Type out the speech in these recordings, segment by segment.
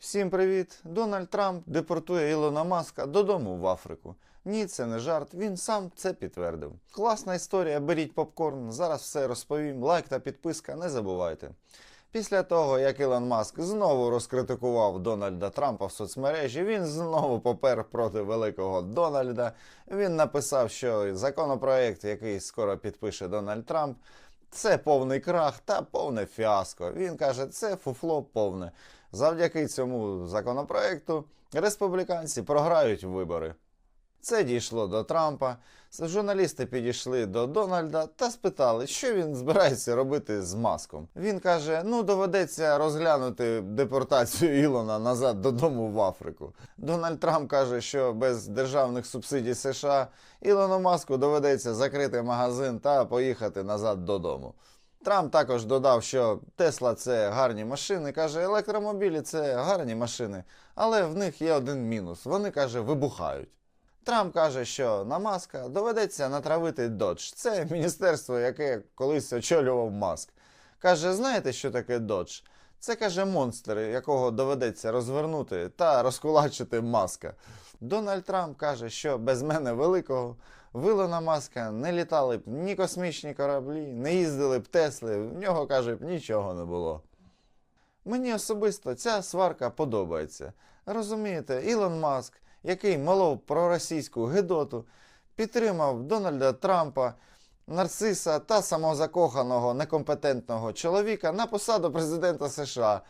Всім привіт! Дональд Трамп депортує Ілона Маска додому в Африку. Ні, це не жарт, він сам це підтвердив. Класна історія, беріть попкорн, зараз все розповім. Лайк та підписка, не забувайте. Після того, як Ілон Маск знову розкритикував Дональда Трампа в соцмережі, він знову попер проти великого Дональда. Він написав, що законопроект, який скоро підпише Дональд Трамп, це повний крах та повне фіаско. Він каже, це фуфло повне. Завдяки цьому законопроекту республіканці програють вибори. Це дійшло до Трампа. Журналісти підійшли до Дональда та спитали, що він збирається робити з маском. Він каже: ну доведеться розглянути депортацію Ілона назад додому в Африку. Дональд Трамп каже, що без державних субсидій США Ілону Маску доведеться закрити магазин та поїхати назад додому. Трамп також додав, що Тесла це гарні машини. каже, електромобілі це гарні машини, але в них є один мінус. Вони каже, вибухають. Трамп каже, що на Маска доведеться натравити Dodge. Це міністерство, яке колись очолював Маск. Каже, знаєте, що таке Dodge? Це каже монстр, якого доведеться розвернути та розкулачити маска. Дональд Трамп каже, що без мене великого в Ілона Маска не літали б ні космічні кораблі, не їздили б Тесли, в нього каже б нічого не було. Мені особисто ця сварка подобається. Розумієте, Ілон Маск, який молов проросійську гидоту, підтримав Дональда Трампа, нарциса та самозакоханого некомпетентного чоловіка на посаду президента США.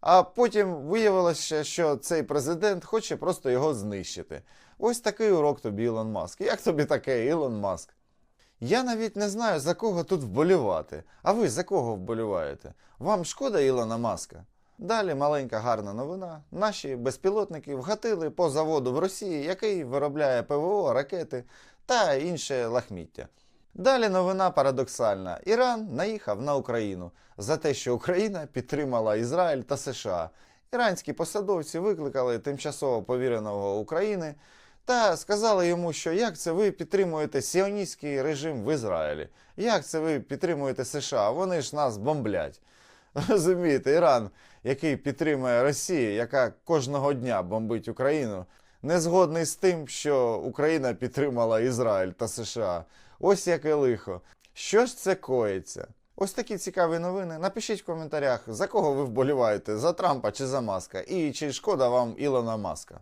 А потім виявилося, що цей президент хоче просто його знищити. Ось такий урок тобі, Ілон Маск. Як тобі таке, Ілон Маск? Я навіть не знаю, за кого тут вболівати. А ви за кого вболіваєте? Вам шкода Ілона Маска? Далі маленька гарна новина. Наші безпілотники вгатили по заводу в Росії, який виробляє ПВО, ракети та інше лахміття. Далі новина парадоксальна. Іран наїхав на Україну за те, що Україна підтримала Ізраїль та США. Іранські посадовці викликали тимчасово повіреного України та сказали йому, що як це ви підтримуєте сіоністський режим в Ізраїлі? Як це ви підтримуєте США? Вони ж нас бомблять. Розумієте, Іран, який підтримує Росію, яка кожного дня бомбить Україну, не згодний з тим, що Україна підтримала Ізраїль та США. Ось яке лихо. Що ж це коїться? Ось такі цікаві новини. Напишіть в коментарях, за кого ви вболіваєте, за Трампа чи за Маска, і чи шкода вам Ілона Маска.